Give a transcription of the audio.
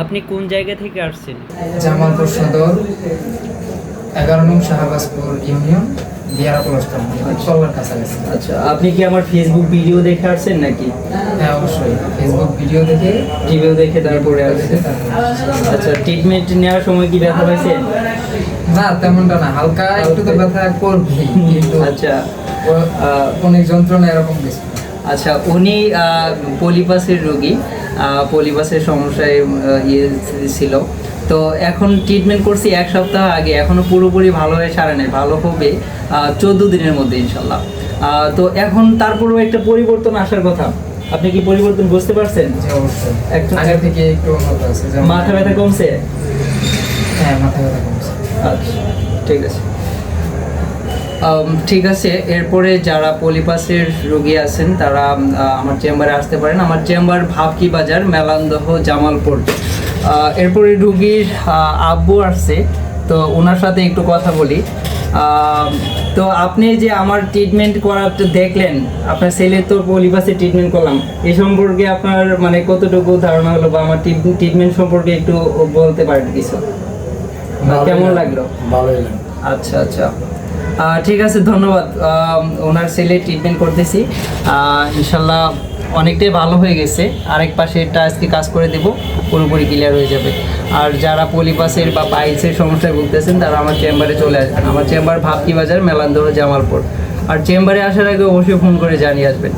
আপনি কোন জায়গা থেকে আসছেন? জামালপুর সদর এগারো নং শাহবাজপুর ইউনিয়ন কাছাকাছি। আচ্ছা আপনি কি আমার ফেসবুক ভিডিও দেখে আসছেন নাকি? হ্যাঁ অবশ্যই। ফেসবুক ভিডিও দেখে টিভিও দেখে তারপরে আসছেন। আচ্ছা ট্রিটমেন্ট নেওয়ার সময় কি ব্যথা পাইছেন না তেমনটা না। হালকা একটু তো ব্যথা করবে কিন্তু আচ্ছা। আহ, অনেক যন্ত্রণা এরকম কিছু না। আচ্ছা উনি পলিপাসের রোগী পলিপাসের সমস্যায় ইয়ে ছিল। তো এখন ট্রিটমেন্ট করছি এক সপ্তাহ আগে এখনও পুরোপুরি ভালো হয়ে সারে নাই ভালো হবে চোদ্দ দিনের মধ্যে ইনশাল্লাহ। তো এখন তারপরেও একটা পরিবর্তন আসার কথা। আপনি কি পরিবর্তন বুঝতে পারছেন? আগে থেকে একটু উন্নত আছে মাথা ব্যথা কমছে? হ্যাঁ মাথা ব্যথা কমছে। আচ্ছা ঠিক আছে। ঠিক আছে এরপরে যারা পলিপাসের রোগী আছেন তারা আমার চেম্বারে আসতে পারেন। আমার চেম্বার ভাবকি বাজার মেলান্দহ জামালপুর। এরপরে রুগীর আব্বু আসছে তো ওনার সাথে একটু কথা বলি। তো আপনি যে আমার ট্রিটমেন্ট করাতে দেখলেন আপনার ছেলে তো পলিপাসে ট্রিটমেন্ট করলাম এই সম্পর্কে আপনার মানে কতটুকু ধারণা হলো বা আমার ট্রিটমেন্ট সম্পর্কে একটু বলতে পারেন কিছু? কেমন লাগল ভালোই লাগে আচ্ছা আচ্ছা। ঠিক আছে, ধন্যবাদ। ওনার ছেলে ট্রিটমেন্ট করতেছি। ইনশাল্লাহ অনেকটাই ভালো হয়ে গেছে। আরেক পাশে এটা আজকে কাজ করে দেব, পুরোপুরি ক্লিয়ার হয়ে যাবে। আর যারা পলিপাসের বা পাইলসের সমস্যায় ভুগতেছেন, তারা আমার চেম্বারে চলে আসবেন। আমার চেম্বার ভাবকি বাজার মেলান্দোর জামালপুর। আর চেম্বারে আসার আগে অবশ্যই ফোন করে জানিয়ে আসবেন।